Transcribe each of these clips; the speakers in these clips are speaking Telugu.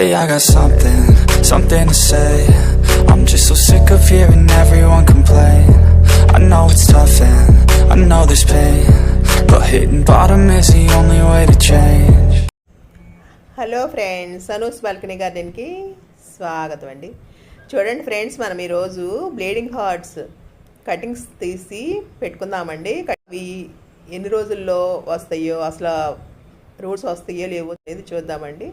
Hey, I got something, something to say. I'm just so sick of hearing everyone complain. I know it's tough and I know there's pain. But hitting bottom is the only way to change. Hello friends Anu's balcony గార్డెన్కి స్వాగతం అండి చూడండి ఫ్రెండ్స్ మనం ఈరోజు బ్లీడింగ్ హార్ట్స్ కటింగ్స్ తీసి పెట్టుకుందామండి అవి ఎన్ని రోజుల్లో వస్తాయో అసలు రూట్స్ వస్తాయో లేవో అనేది చూద్దామండి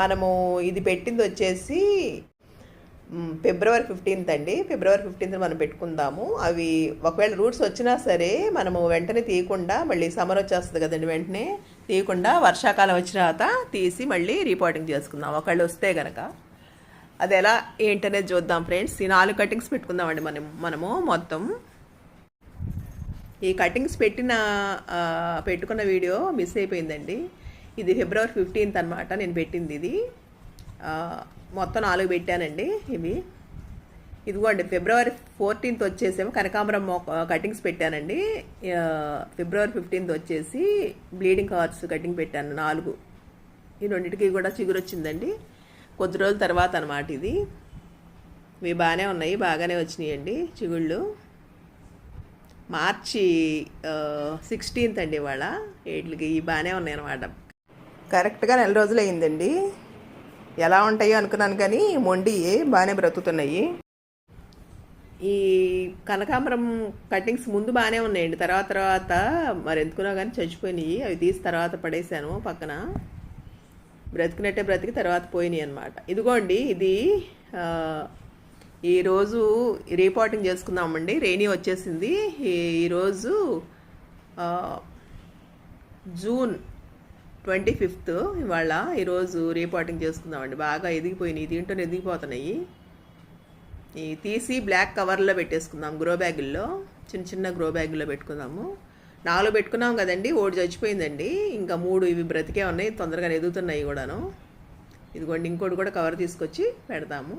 మనము ఇది పెట్టింది వచ్చేసి ఫిబ్రవరి ఫిఫ్టీన్త్ అండి. ఫిబ్రవరి ఫిఫ్టీన్త్ మనం పెట్టుకుందాము. అవి ఒకవేళ రూట్స్ వచ్చినా సరే మనము వెంటనే తీయకుండా మళ్ళీ సమ్మర్ వచ్చేస్తుంది కదండి వెంటనే తీయకుండా వర్షాకాలం వచ్చిన తర్వాత తీసి మళ్ళీ రిపోర్టింగ్ చేసుకుందాం. ఒకవేళ వస్తే కనుక అది ఎలా ఏంటనేది చూద్దాం ఫ్రెండ్స్. ఈ నాలుగు కటింగ్స్ పెట్టుకుందామండి మనం మనము మొత్తం. ఈ కటింగ్స్ పెట్టిన పెట్టుకున్న వీడియో మిస్ అయిపోయిందండి. ఇది ఫిబ్రవరి ఫిఫ్టీన్త్ అనమాట నేను పెట్టింది ఇది. మొత్తం నాలుగు పెట్టానండి ఇవి. ఇదిగోండి ఫిబ్రవరి ఫోర్టీన్త్ వచ్చేసేమో కనకాంబరం కటింగ్స్ పెట్టానండి. ఫిబ్రవరి ఫిఫ్టీన్త్ వచ్చేసి బ్లీడింగ్ హార్ట్స్ కటింగ్ పెట్టాను నాలుగు. ఈ రెండింటికి కూడా చిగురు వచ్చిందండి కొద్ది రోజుల తర్వాత అనమాట ఇది. ఇవి బాగానే ఉన్నాయి బాగానే వచ్చినాయండి చిగుళ్ళు. మార్చి సిక్స్టీన్త్ అండి ఇవాళ. వీటికి ఇవి బాగానే ఉన్నాయి అనమాట కరెక్ట్గా నెల రోజులు అయిందండి ఎలా ఉంటాయో అనుకున్నాను కానీ మొండి బాగానే బ్రతుకుతున్నాయి. ఈ కనకాంబరం కటింగ్స్ ముందు బాగానే ఉన్నాయండి. తర్వాత తర్వాత మరి ఎందుకున్నా కానీ చచ్చిపోయినాయి. అవి తీసి తర్వాత పడేసాను పక్కన. బ్రతికినట్టే బ్రతికి తర్వాత పోయినాయి అనమాట ఇదిగోండి ఇది ఈరోజు రీపోర్టింగ్ చేసుకుందామండి. రెయినీ వచ్చేసింది. ఈరోజు జూన్ ట్వంటీ ఫిఫ్త్ ఇవాళ ఈరోజు రిపోర్టింగ్ చేసుకుందామండి. బాగా ఎదిగిపోయినాయి. దీంట్లో ఎదిగిపోతున్నాయి. ఈ తీసి బ్లాక్ కవర్లో పెట్టేసుకుందాం గ్రో బ్యాగుల్లో. చిన్న చిన్న గ్రో బ్యాగుల్లో పెట్టుకుందాము. నాలుగు పెట్టుకున్నాం కదండి. ఓడి చచ్చిపోయిందండి. ఇంకా మూడు ఇవి బ్రతికే ఉన్నాయి. తొందరగా ఎదుగుతున్నాయి కూడాను. ఇదిగోండి ఇంకోటి కూడా కవర్ తీసుకొచ్చి పెడతాము.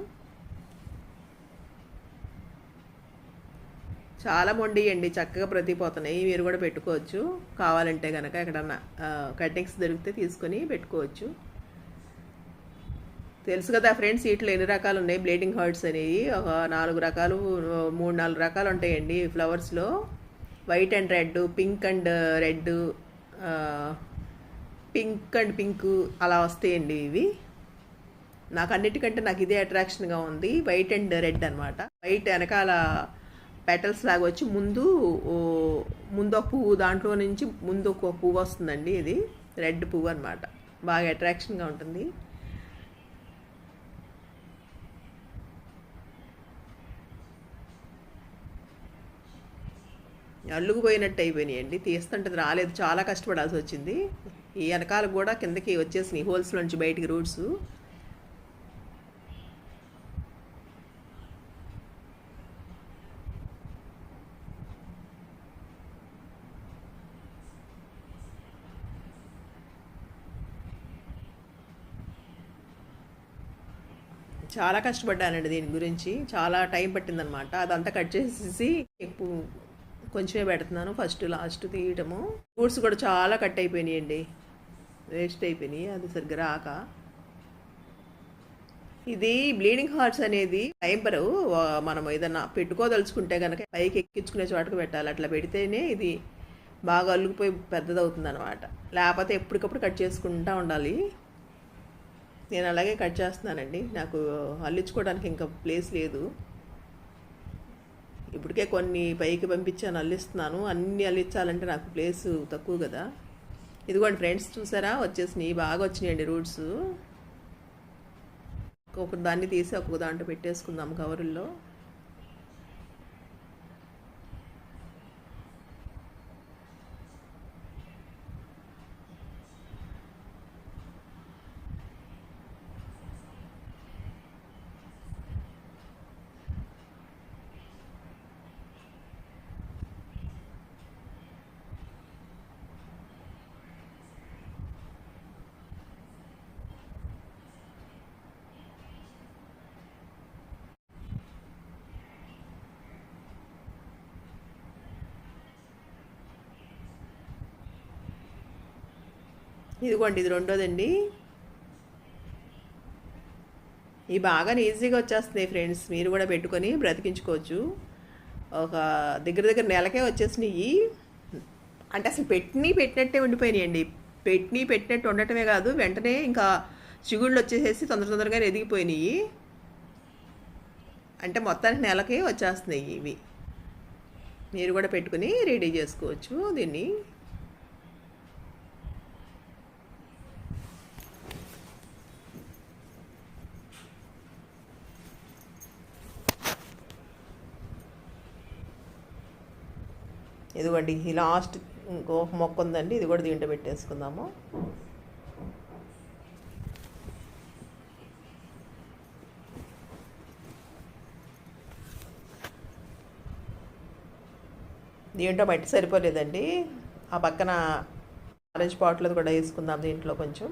చాలా మొండియండి చక్కగా ప్రతిపోతున్నాయి. మీరు కూడా పెట్టుకోవచ్చు. కావాలంటే కనుక ఎక్కడన్నా కటింగ్స్ దొరికితే తీసుకొని పెట్టుకోవచ్చు. తెలుసు కదా ఫ్రెండ్స్ వీటిలో ఎన్ని రకాలు ఉన్నాయి బ్లీడింగ్ హార్ట్స్ అనేవి ఒక నాలుగు రకాలు మూడు నాలుగు రకాలు ఉంటాయండి ఫ్లవర్స్లో. White and red pink and red pink and pink అలా వస్తాయండి ఇవి. నాకు అన్నిటికంటే నాకు ఇదే అట్రాక్షన్గా ఉంది. వైట్ అండ్ రెడ్ అనమాట వైట్ వెనకాల పెటల్స్ లాగా వచ్చి ముందు ముందు ఒక పువ్వు దాంట్లో నుంచి ముందు ఒక పువ్వు వస్తుందండి ఇది. రెడ్ పువ్వు అనమాట బాగా అట్రాక్షన్గా ఉంటుంది. అల్లుకుపోయినట్టు అయిపోయినాయండి. తీస్తుంటే రాలేదు. చాలా కష్టపడాల్సి వచ్చింది. ఈ వెనకాల కూడా కిందకి వచ్చేసినాయి. హోల్స్ నుంచి బయటికి రూట్స్ చాలా కష్టపడ్డానండి దీని గురించి. చాలా టైం పట్టిందనమాట. అదంతా కట్ చేసేసి ఎక్కువ కొంచెమే పెడుతున్నాను. First last తీయటము. ఫ్రూట్స్ కూడా చాలా కట్ అయిపోయినాయండి. వేస్ట్ అయిపోయినాయి. అది సరిగ్గా రాక. ఇది బ్లీడింగ్ హార్ట్స్ అనేది టైంపర్ మనం ఏదన్నా పెట్టుకోదలుచుకుంటే కనుక పైకి ఎక్కించుకునే చోటకు పెట్టాలి. అట్లా పెడితేనే ఇది బాగా అల్లుకుపోయి పెద్దదవుతుంది అనమాట లేకపోతే ఎప్పటికప్పుడు కట్ చేసుకుంటూ ఉండాలి. నేను అలాగే కట్ చేస్తున్నానండి. నాకు అల్లించుకోవడానికి ఇంకా ప్లేస్ లేదు. ఇప్పటికే కొన్ని పైకి పంపించాను అల్లిస్తున్నాను. అన్నీ అల్లించాలంటే నాకు ప్లేస్ తక్కువ కదా. ఇదిగోండి ఫ్రెండ్స్ చూసారా? వచ్చేసినాయి బాగా వచ్చినాయండి రూట్స్. ఒక్కొక్క దాన్ని తీసి ఒక్కొక్క దాంట్లో పెట్టేసుకుందాం కవరుల్లో ఇదిగోండి ఇది రెండోదండి. ఇవి బాగా ఈజీగా వచ్చేస్తున్నాయి ఫ్రెండ్స్ మీరు కూడా పెట్టుకొని బ్రతికించుకోవచ్చు. ఒక దగ్గర దగ్గర నెలకే వచ్చేసినాయి. అంటే అసలు పెట్టిని పెట్టినట్టే ఉండిపోయినాయండి. పెట్టిని పెట్టినట్టు ఉండటమే కాదు వెంటనే ఇంకా చిగుళ్ళు వచ్చేసేసి తొందర తొందరగా ఎదిగిపోయినాయి. అంటే మొత్తానికి నెలకే వచ్చేస్తున్నాయి ఇవి. మీరు కూడా పెట్టుకుని రెడీ చేసుకోవచ్చు దీన్ని. ఇదిగోండి ఈ లాస్ట్ ఇంకో మొక్క ఉందండి ఇది కూడా దీంట్లో పెట్టేసుకుందాము. దీంట్లో మట్టి సరిపోలేదండి. ఆ పక్కన ఆరెంజ్ పాట్లో కూడా వేసుకుందాం దీంట్లో కొంచెం.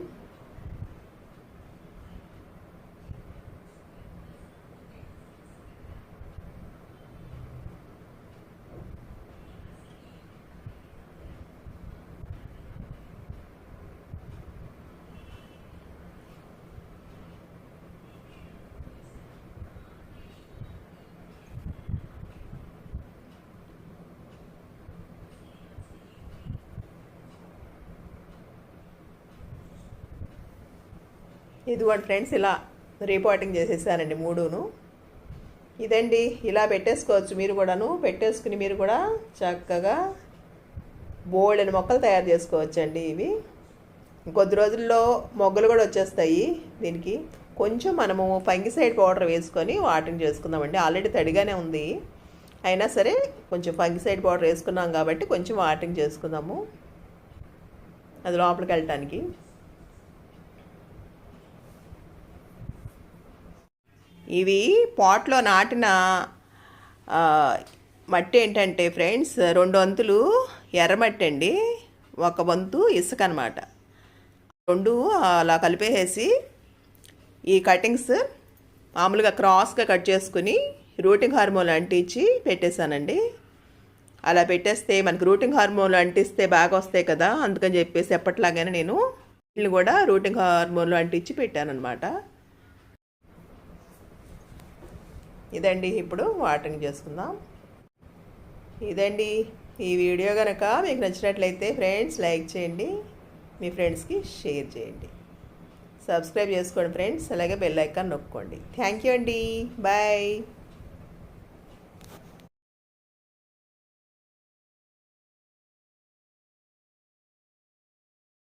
ఇదిగోండి ఫ్రెండ్స్ ఇలా రీపోటింగ్ చేసేసానండి మూడును. ఇదండి ఇలా పెట్టేసుకోవచ్చు మీరు కూడాను. పెట్టేసుకుని మీరు కూడా చక్కగా బోల్డెని మొక్కలు తయారు చేసుకోవచ్చండి ఇవి. కొద్ది రోజుల్లో మొగ్గలు కూడా వచ్చేస్తాయి దీనికి. కొంచెం మనము ఫంగిసైడ్ పౌడర్ వేసుకొని వాటిని చేసుకుందామండి. ఆల్రెడీ తడిగానే ఉంది. అయినా సరే కొంచెం ఫంగిసైడ్ పౌడర్ వేసుకున్నాం కాబట్టి కొంచెం వాటింగ్ చేసుకుందాము. అది లోపలికి వెళ్ళటానికి. ఇవి పాట్లో నాటిన మట్టి ఏంటంటే ఫ్రెండ్స్ రెండు వంతులు ఎర్రమట్టి అండి. ఒక వంతు ఇసుక అనమాట రెండు అలా కలిపేసేసి ఈ కటింగ్స్ మామూలుగా క్రాస్గా కట్ చేసుకుని రూటింగ్ హార్మోన్ అంటించి పెట్టేశానండి. అలా పెట్టేస్తే మనకి రూటింగ్ హార్మోన్లు అంటిస్తే బాగా వస్తాయి కదా అందుకని చెప్పేసి ఎప్పట్లాగానే నేను వీళ్ళు కూడా రూటింగ్ హార్మోన్లు అంటించి పెట్టాను అనమాట ఇదండి ఇప్పుడు వాటరింగ్ చేసుకుందాం. ఇదండి ఈ వీడియో కనుక మీకు నచ్చినట్లయితే ఫ్రెండ్స్ లైక్ చేయండి. మీ ఫ్రెండ్స్కి షేర్ చేయండి. సబ్స్క్రైబ్ చేసుకోండి ఫ్రెండ్స్ అలాగే బెల్ ఐకాన్ నొక్కండి. థ్యాంక్ యూ అండి. బాయ్.